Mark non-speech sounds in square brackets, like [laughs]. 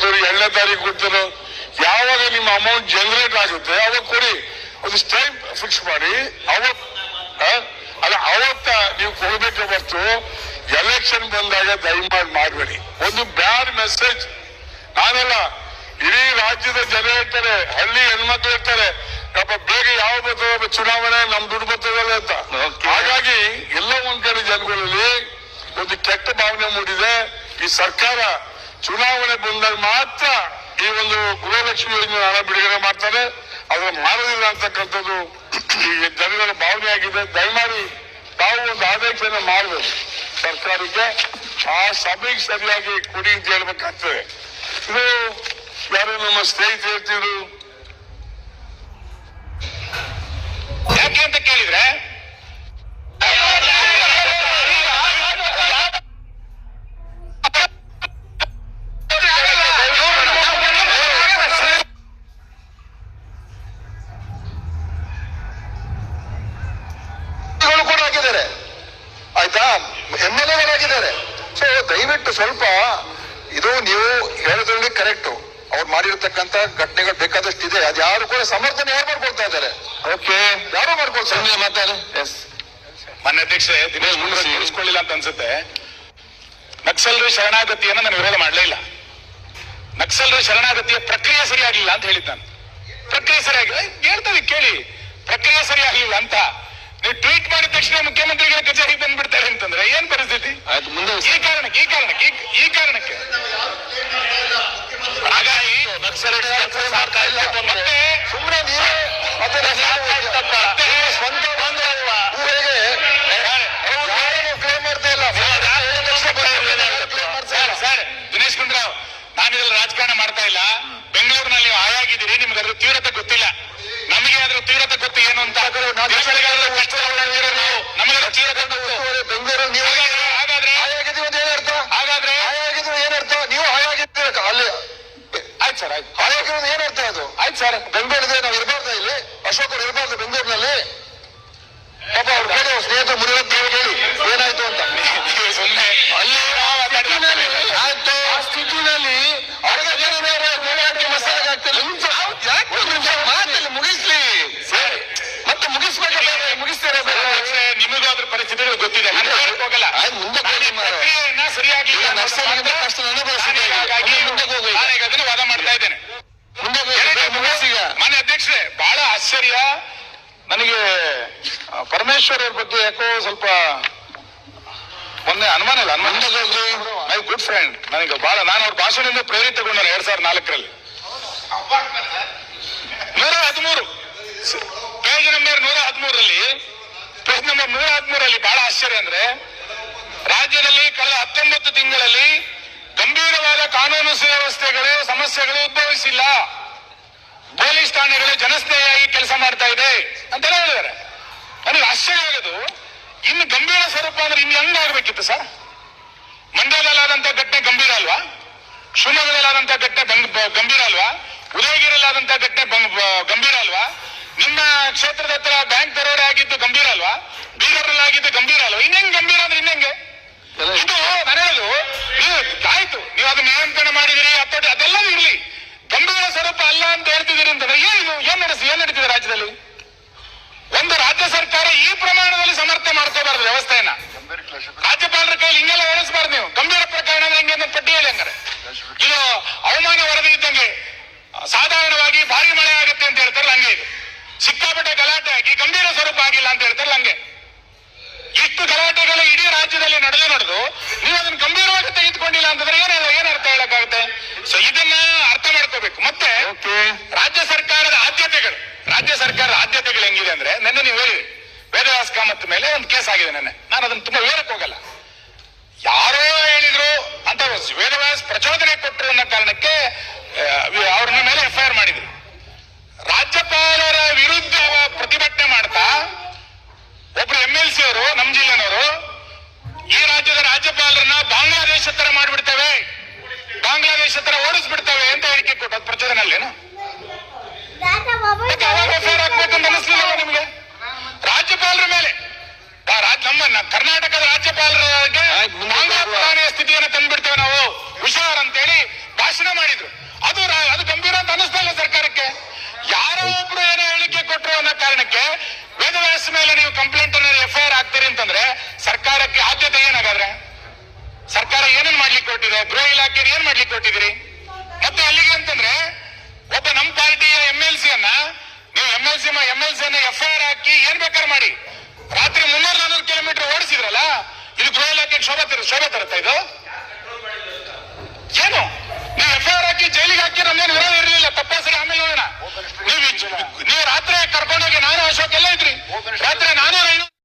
ಕೊಡ್ತೀರೋ ಎರಡನೇ ತಾರೀಕು ಕೊಡ್ತೀರೋ ಯಾವಾಗ ನಿಮ್ಮ ಅಮೌಂಟ್ ಜನರೇಟ್ ಆಗುತ್ತೆ ಅವಾಗ ಕೊಡಿ. ಒಂದಿಷ್ಟು ಟೈಮ್ ಫಿಕ್ಸ್ ಮಾಡಿ. ಅವತ್? ಅಲ್ಲ ಅವತ್ತ ನೀವು ಕೊಡಬೇಕು ಹೊರತು ಎಲೆಕ್ಷನ್ ಬಂದಾಗ ದಯಮಾಡಿ ಮಾಡಬೇಡಿ. ಒಂದು ಬ್ಯಾಡ್ ಮೆಸೇಜ್ ನಾನಲ್ಲ ಇಡೀ ರಾಜ್ಯದ ಜನ ಇರ್ತಾರೆ ಹಳ್ಳಿ ಹೆಣ್ಮಕ್ಳು ಇರ್ತಾರೆ ಪಾಪ ಬೇಗ ಯಾವ ಬರ್ತದೆ ಚುನಾವಣೆ ನಮ್ ದುಡ್ಡು ಬರ್ತದಲ್ಲ ಅಂತ. ಹಾಗಾಗಿ ಎಲ್ಲ ಒಂದ್ ಕಡೆ ಜನಗಳಲ್ಲಿ ಒಂದು ಕೆಟ್ಟ ಭಾವನೆ ಮೂಡಿದೆ. ಈ ಸರ್ಕಾರ ಚುನಾವಣೆ ಬಂದಾಗ ಮಾತ್ರ ಈ ಒಂದು ಗೃಹಲಕ್ಷ್ಮಿ ಯೋಜನೆ ಹಣ ಬಿಡುಗಡೆ ಮಾಡ್ತಾರೆ. ಅದು ಮಾಡೋದಿಲ್ಲ ಅಂತಕ್ಕಂಥದ್ದು ಈ ಜನಗಳ ಭಾವನೆ ಆಗಿದೆ. ದಯಮಾಡಿ ತಾವು ಒಂದು ಆದೇಶನ ಮಾಡಬೇಕು ಸರ್ಕಾರಕ್ಕೆ. ಆ ಸಭೆಗೆ ಸರಿಯಾಗಿ ಕೊಡಿ ಅಂತ ಹೇಳ್ಬೇಕಾಗ್ತದೆ. ಇದು ಯಾರು ನಮ್ಮ ಸ್ನೇಹಿತ ಹೇಳ್ತಿದ್ರು. ಯಾಕೆ ಅಂತ ಕೇಳಿದ್ರೆ ದಯವಿಟ್ಟು ಸ್ವಲ್ಪ ಇದು ನೀವು ಹೇಳೋದ್ರಲ್ಲಿ ಕರೆಕ್ಟ್ ಅವ್ರು ಮಾಡಿರತಕ್ಕಂತ ಘಟನೆಗಳು ಬೇಕಾದಷ್ಟು ಇದೆ ಅದು ಯಾರು ಕೂಡ ಸಮರ್ಥನೆ ಯಾರು ಮಾಡ್ಕೊಳ್ತಾ ಇದಾರೆ ಓಕೆ ಯಾರು ಮಾಡ್ಕೊಳ್ತಾರೆ ಮಾತಾಡಿ. ಎಸ್ ಮಾನ್ಯ ಅಧ್ಯಕ್ಷರೇ ದಿನೇಶ್ ತಿಳಿಸ್ಕೊಳ್ಳಿಲ್ಲ ಅಂತ ಅನ್ಸುತ್ತೆ. ನಕ್ಸಲ್ರು ಶರಣಾಗತಿಯನ್ನ ನಾನು ವಿರೋಧ ಮಾಡಲೇ ಇಲ್ಲ. ನಕ್ಸಲ್ರು ಶರಣಾಗತಿಯ ಪ್ರಕ್ರಿಯೆ ಸರಿಯಾಗಿಲ್ಲ ಅಂತ ಹೇಳಿದ್ದ ನಾನು. ಪ್ರಕ್ರಿಯೆ ಸರಿಯಾಗಿಲ್ಲ. ಹೇಳ್ತೇವೆ ಕೇಳಿ. ಪ್ರಕ್ರಿಯೆ ಸರಿಯಾಗಿಲ್ಲ ಅಂತ. ನೀವು ಟ್ವೀಟ್ ಮಾಡಿದ ತಕ್ಷಣ ಮುಖ್ಯಮಂತ್ರಿಗಳ ಕಚೇರಿಗೆ ಬಂದ್ಬಿಡ್ತಾರೆ ಅಂತಂದ್ರೆ ಏನ್ ಪರಿಸ್ಥಿತಿ? ಆಯ್ತು ಮುಂದೆ ಈ ಕಾರಣಕ್ಕೆ ಈ ಕಾರಣಕ್ಕೆ ಈ- ಕಾರಣಕ್ಕೆ. ಹಾಗಾಗಿ ಮತ್ತೆ ಸುಮ್ಮನೆ ನೀವೇ ಮತ್ತೆ ಸ್ವಂತ ಊರಿಗೆ ಯಾರನ್ನು ಕ್ಲೇಮ್ ಮಾಡ್ತಾ ಇಲ್ಲ ಸರ್ ಸರ್ ದಿನೇಶ್ ಗುಂಡೂರಾವ್ ನಾನು ಇದ್ರಲ್ಲಿ ರಾಜಕಾರಣ ಮಾಡ್ತಾ ಇಲ್ಲ ಬೆಂಗಳೂರಿನಲ್ಲಿ ನೀವು ಆಯಾಗಿದ್ದೀರಿ ನಿಮ್ಗೆ ಅದ್ರ ತೀವ್ರತೆ ಗೊತ್ತಿಲ್ಲ ತೀವ್ರತೆ ಗೊತ್ತು ಏನು ಅಂತ? ನಮಗೆ ಗೊತ್ತು. ಬೆಂಗಳೂರಲ್ಲಿ ನೀವು ಹಾಗಾದ್ರೆ- ಏನರ್ಥ ಹಾಗಾದ್ರೆ? ಏನರ್ಥ ನೀವು ಹಾಯಾಗಿದ್ದೀರ ಅಲ್ಲಿ ಆಯ್ತು ಸರ್ ಆಯ್ತು. ಏನರ್ಥ ಅದು? ಆಯ್ತು ಸರ್. ಬೆಂಗಳೂರಿದ್ರೆ ನಾವು ಇರಬಾರ್ದ ಇಲ್ಲಿ? ಅಶೋಕರು ಇರಬಾರ್ದು ಬೆಂಗಳೂರಿನಲ್ಲಿ? ಪಾಪ ಅವ್ರ ಸ್ನೇಹಿತರು ಹೇಳಿ ಏನಾಯ್ತು ಅಂತ [laughs] ನೀವು ಸುಮ್ಮನೆ ಅಲ್ಲಿ ನಾವು ಮಾತಾಡ್ತಾ ಇದ್ದೀವಿ. ಆಯ್ತು ಆ ಸ್ಥಿತಿನಲ್ಲಿ ಅವ್ರಿಗೆ ಬೇರೆ ಬೇರೆ ಹೋರಾಟಕ್ಕೆ ಮಸಾಲೆ ಹಾಕ್ತಾರೆ. ಒಂದು ನಿಮಿಷ ಮಾತಲ್ಲಿ ಮುಗಿಸ್ಲಿ ಮತ್ತೆ ಮುಗಿಸ್ಬೇಕಾದ್ರೆ ಮುಗಿಸ್ತಾರೆ ಅಧ್ಯಕ್ಷರೇ, ನಿಮಗೂ ಅದ್ರ ಪರಿಸ್ಥಿತಿಗಳು ಗೊತ್ತಿದೆ ನಾನು ಹೇಳಕ್ ಹೋಗಲ್ಲ ಆಯ್ತು, ಮುಂದಕ್ಕೆ ನಾನು ಈ ಹೋಗಿ ಮಾರ್ರೆ. ಪ್ರಕ್ರಿಯೆಯನ್ನ ಸರಿಯಾಗಿ ಈಗ ನರ್ಸರಿಗಿಂತ ಕಷ್ಟ ನನ್ನ ಪರಿಸ್ಥಿತಿ ಆಗಿದೆ. ಹಾಗಾಗಿ ಮುಂದಕ್ಕೆ ಹೋಗು ಈಗ. ನಾನು ಈಗ ಅದನ್ನ ವಾದ ಮಾಡ್ತಾ ಇದ್ದೇನೆ. ಮಾನ್ಯ ಅಧ್ಯಕ್ಷರೇ ಬಹಳ ಆಶ್ಚರ್ಯ. ನನಗೆ ಪರಮೇಶ್ವರ್ ಅವ್ರ ಬಗ್ಗೆ ಯಾಕೋ ಸ್ವಲ್ಪ ಮೊನ್ನೆ ಅನುಮಾನ ಇಲ್ಲ ಅನುಮಾನ ಐ ಗುಡ್ ಫ್ರೆಂಡ್ ನನಗೆ ಬಹಳ ನಾನು ಅವ್ರ ಭಾಷಣದಿಂದ ಪ್ರೇರಿತಗೊಂಡ ಎರಡ್ ಸಾವಿರದ ನಾಲ್ಕರಲ್ಲಿ. ನೂರ ಹದಿಮೂರು. ಪೇಜ್ ನಂಬರ್ ನೂರ ಹದಿಮೂರರಲ್ಲಿ ಪೇಜ್ ನಂಬರ್ ನೂರ ಹದಿಮೂರಲ್ಲಿ ಬಹಳ ಆಶ್ಚರ್ಯ ಅಂದ್ರೆ ಹತ್ತೊಂಬತ್ತು ತಿಂಗಳಲ್ಲಿ ಗಂಭೀರವಾದ ಕಾನೂನು ಸುವ್ಯವಸ್ಥೆಗಳು, ಸಮಸ್ಯೆಗಳು ಉದ್ಭವಿಸಿಲ್ಲ. ಪೊಲೀಸ್ ಠಾಣೆಗಳು ಜನಸ್ನೇಹಿಯಾಗಿ ಕೆಲಸ ಮಾಡ್ತಾ ಇದೆ ಅಂತ ಹೇಳಿದ್ದಾರೆ. ನನಗೆ ಆಶ್ಚರ್ಯ ಆಗೋದು, ಇನ್ನು ಗಂಭೀರ ಸ್ವರೂಪ ಅಂದ್ರೆ ಇನ್ನು ಹೆಂಗಾಗಬೇಕಿತ್ತು ಸರ್? ಮಂಡ್ಯದಲ್ಲಾದಂತ ಘಟನೆ ಗಂಭೀರ ಅಲ್ವಾ? ಶಿವಮೊಗ್ಗದಲ್ಲಾದಂತ ಘಟನೆ ಗಂಭೀರ ಅಲ್ವಾ? ಉದಯಗಿರಲ್ಲಾದಂತ ಘಟನೆ ಗಂಭೀರ ಅಲ್ವಾ? ನಿಮ್ಮ ಕ್ಷೇತ್ರದ ಹತ್ರ ಬ್ಯಾಂಕ್ ದರೋಡೆ ಆಗಿದ್ದು ಗಂಭೀರ ಅಲ್ವಾ? ಬೀದರ್ನಲ್ಲಾಗಿದ್ದು ಗಂಭೀರ ಅಲ್ವಾ? ಇನ್ನೇನ್ ಗಂಭೀರ ಅಂದ್ರೆ ಇನ್ನೆಂಗೆ ನೀವು ಆಯ್ತು. ನೀವು ಅದು ನಿಯಂತ್ರಣ ಮಾಡಿದಿರಿ ಹತ್ತೋಟಿ ಅದೆಲ್ಲ ಇರಲಿ. ಗಂಭೀರ ಸ್ವರೂಪ ಅಲ್ಲ ಅಂತ ಹೇಳ್ತಿದ್ದೀರಿ ಅಂತಂದ್ರೆ ಏನು ಏನ್ ನಡೆಸಿ ಏನ್ ನಡೀತಿದೆ ರಾಜ್ಯದಲ್ಲಿ? ಒಂದು ರಾಜ್ಯ ಸರ್ಕಾರ ಈ ಪ್ರಮಾಣದಲ್ಲಿ ಸಮರ್ಥನೆ ಮಾಡ್ಕೋಬಾರ್ದು ವ್ಯವಸ್ಥೆಯನ್ನ. ರಾಜ್ಯಪಾಲರ ಕೈಲಿ ಹಿಂಗೆಲ್ಲ ಹೊರಡಿಸಬಾರ್ದು ನೀವು. ಗಂಭೀರ ಪ್ರಕರಣ ಅಂದ್ರೆ ಹಿಂಗೆ ಪಟ್ಟಿ ಹೇಳಿ ಹಂಗಾರೆ. ಇದು ಅವಮಾನ ವರದಿ ಇದ್ದಂಗೆ ಸಾಧಾರಣವಾಗಿ ಭಾರಿ ಮಳೆ ಆಗುತ್ತೆ ಅಂತ ಹೇಳ್ತಾರಲ್ಲ ಹಂಗೆ ಇದು. ಸಿಕ್ಕಾಪಟ್ಟೆ ಗಲಾಟೆ ಆಗಿ ಗಂಭೀರ ಸ್ವರೂಪ ಆಗಿಲ್ಲ ಅಂತ ಹೇಳ್ತಾರಲ್ಲ ಹಂಗೆ. ಇಷ್ಟು ಗಲಾಟೆಗಳು ಇಡೀ ರಾಜ್ಯದಲ್ಲಿ ನಡೆದು ನಡೆದು ನೀವು ಅದನ್ನು ಗಂಭೀರವಾಗಿ ತೆಗೆದುಕೊಂಡಿಲ್ಲ ಅಂತಂದ್ರೆ ಏನಲ್ಲ ಹೇಳ- ಏನ್ ಅರ್ಥ ಹೇಳಕ್ಕಾಗುತ್ತೆ? ಸೊ ಇದನ್ನ ಅರ್ಥ ಮಾಡ್ಕೋಬೇಕು. ಮತ್ತೆ ರಾಜ್ಯ ಸರ್ಕಾರದ ಆದ್ಯತೆಗಳು. ರಾಜ್ಯ ಸರ್ಕಾರದ ಆದ್ಯತೆಗಳು ಹೆಂಗಿದೆ ಅಂದ್ರೆ ನಿನ್ನೆ ನೀವು ಹೇಳಿದ್ರಿ. ವೇದವ್ಯಾಸ ಕಾಮತ್ ಮೇಲೆ ಒಂದು ಕೇಸ್ ಆಗಿದೆ ನೆನ್ನೆ. ನಾನು ಅದನ್ನ ತುಂಬಾ ವಿವರಕ್ಕೆ ಹೋಗಲ್ಲ. ಯಾರೋ ಹೇಳಿದ್ರು ಅಂತ ವೇದವ್ಯಾಸ ಪ್ರಚೋದನೆ ಕೊಟ್ಟರು ಅನ್ನೋ ಕಾರಣಕ್ಕೆ ಅವ್ರನ್ನ ಮೇಲೆ ಎಫ್ ಐ ಆರ್ ಮಾಡಿದ್ರು. ನಮ್ ಜಿಲ್ಲೆನವರು ಈ ರಾಜ್ಯದ ರಾಜ್ಯಪಾಲರನ್ನ ಬಾಂಗ್ಲಾದೇಶ ತರ ಮಾಡಿಬಿಡ್ತೇವೆ ಬಾಂಗ್ಲಾದೇಶ ತರ ಓಡಿಸ್ಬಿಡ್ತೇವೆ ಅಂತ ಹೇಳಿಕೆ ಕೊಟ್ಟದ್ ಪ್ರಚೋದನೆಲ್ಲೇನು? ನಿಮ್ಗೆ? ರಾಜ್ಯಪಾಲರ ಮೇಲೆ. ನಮ್ಮ ಕರ್ನಾಟಕದ ರಾಜ್ಯಪಾಲರಿಗೆ ಬಾಂಗ್ಲಾ ಸ್ಥಿತಿಯನ್ನು ತಂದ್ಬಿಡ್ತೇವೆ ನಾವು. ಹುಷಾರ್ ಅಂತೇಳಿ ಭಾಷಣ ಮಾಡಿದ್ರು. ಅದು ಅದು ಗಂಭೀರ ಅಂತ ಅನಿಸ್ತಾ ಸರ್ಕಾರಕ್ಕೆ. ಯಾರೋ ಒಬ್ರು ಏನೋ ಹೇಳಿಕೆ ಕೊಟ್ಟರು ಅನ್ನೋ ಕಾರಣಕ್ಕೆ ವೇದವ್ಯಾಸ ಮೇಲೆ ನೀವು ಕಂಪ್ಲೇಂಟ್ ಅನ್ನು ಅಂತಂದ್ರೆ ಸರ್ಕಾರಕ್ಕೆ ಆದ್ಯತೆ ಏನಾಗಾದ್ರೆ? ಸರ್ಕಾರ ಏನೇನ್ ಮಾಡ್ಲಿಕ್ಕೆ ಕೊಟ್ಟಿದೆ ಗೃಹ ಇಲಾಖೆ ಏನ್ ಮಾಡ್ಲಿಕ್ಕೆ ಕೊಟ್ಟಿದ್ರಿ ಮತ್ತೆ ಅಲ್ಲಿಗೆ ಅಂತಂದ್ರೆ ಒಬ್ಬ ನಮ್ಮ ಪಾರ್ಟಿಯ ಎಂ ಎಲ್ ಸಿ ಅನ್ನ ನೀವು M L C M L C ಅನ್ನ ಎಫ್ ಐ ಆರ್ ಹಾಕಿ ಏನ್ ಬೇಕಾದ್ರೆ ಮಾಡಿ. ರಾತ್ರಿ ಮುನ್ನೂರ ನಾನೂರು ಕಿಲೋಮೀಟರ್ ಓಡಿಸಿದ್ರಲ್ಲ ಇದು ಗೃಹ ಇಲಾಖೆ ಶೋಭೆ ಶೋಭೆ ತರುತ್ತಾ ಇದು?